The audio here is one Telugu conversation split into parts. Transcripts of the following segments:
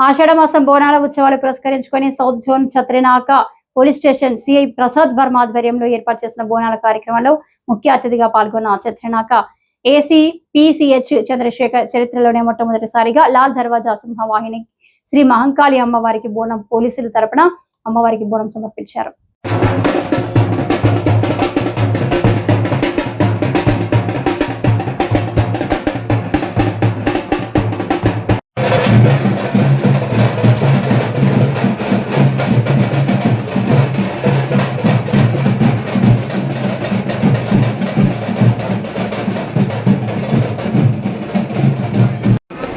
ఆషాఢమాసం బోనాల ఉత్సవాలు పురస్కరించుకొని south zone Chatrinaka police station CI Prasad Varma ఆధ్వర్యంలో ఏర్పాటు చేసిన బోనాల కార్యక్రమంలో ముఖ్య అతిథిగా పాల్గొన్న చత్రినాక ఏసీ పిసిహెచ్ చంద్రశేఖర్ చరిత్రలోనే మొట్టమొదటిసారిగా లాల్ దర్వాజా సింహవాహిని శ్రీ మహంకాళి అమ్మవారికి బోనం పోలీసుల తరపున అమ్మవారికి బోనం సమర్పించారు.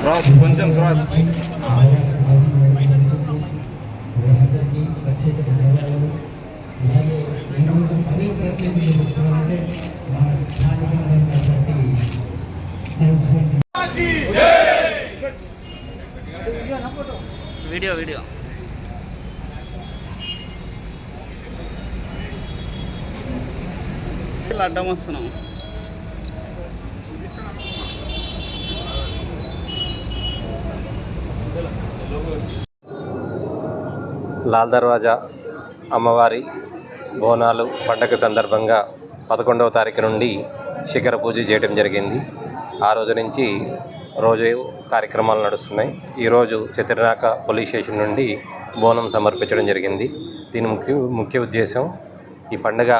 క్రాస్ కొంచెం క్రాస్ వీడియో వీడియో. అడ్డం వస్తున్నాం. లాల్ దర్వాజా అమ్మవారి బోనాలు పండగ సందర్భంగా పదకొండవ తారీఖు నుండి శిఖర పూజ చేయడం జరిగింది. ఆ రోజు నుంచి రోజు కార్యక్రమాలు నడుస్తున్నాయి. ఈరోజు చిత్రనాక పోలీస్ స్టేషన్ నుండి బోనం సమర్పించడం జరిగింది. దీని ముఖ్య ముఖ్య ఉద్దేశం ఈ పండుగ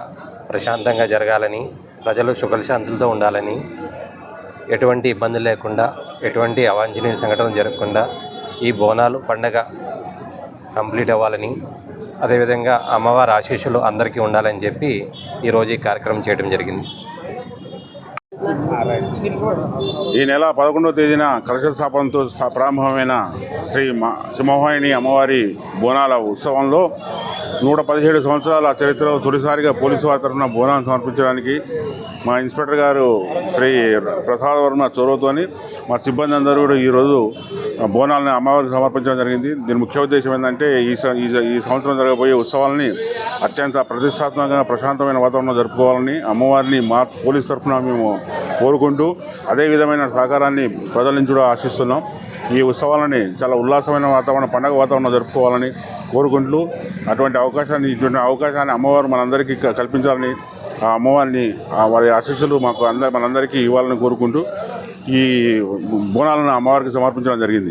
ప్రశాంతంగా జరగాలని ప్రజలు సుఖశాంతులతో ఉండాలని ఎటువంటి ఇబ్బంది లేకుండా ఎటువంటి అవాంఛనీయ సంఘటనలు జరగకుండా ఈ బోనాలు పండగ కంప్లీట్ అవ్వాలని. అదేవిధంగా అమ్మవారి ఆశీస్సులు అందరికీ ఉండాలని చెప్పి ఈరోజు ఈ కార్యక్రమం చేయడం జరిగింది. ఈ నెల పదకొండవ తేదీన కలశస్థాపనతో ప్రారంభమైన శ్రీ మా సింహవాహిని అమ్మవారి బోనాల ఉత్సవంలో నూట పదిహేడు సంవత్సరాల చరిత్రలో తొలిసారిగా పోలీసు వారి తరఫున సమర్పించడానికి మా ఇన్స్పెక్టర్ గారు శ్రీ ప్రసాద్ వర్మ చొరవతోని మా సిబ్బంది అందరూ కూడా ఈరోజు బోనాలను అమ్మవారికి సమర్పించడం జరిగింది. దీని ముఖ్య ఉద్దేశం ఏంటంటే ఈ స- ఈ ఈ సంవత్సరం జరగబోయే ఉత్సవాలని అత్యంత ప్రతిష్టాత్మకంగా ప్రశాంతమైన వాతావరణంలో జరుపుకోవాలని అమ్మవారిని మా పోలీస్ తరఫున మేము కోరుకుంటూ అదే విధమైన సహకారాన్ని ప్రజల నుంచి కూడా ఆశిస్తున్నాం. ఈ ఉత్సవాలని చాలా ఉల్లాసమైన వాతావరణం పండగ వాతావరణం జరుపుకోవాలని కోరుకుంటూ అటువంటి అవకాశాన్ని ఇటువంటి అవకాశాన్ని అమ్మవారు మనందరికీ కల్పించాలని ఆ అమ్మవారిని వారి ఆశీస్సులు మాకు అందరి మనందరికీ ఇవ్వాలని కోరుకుంటూ ఈ బోనాలను అమ్మవారికి సమర్పించడం జరిగింది.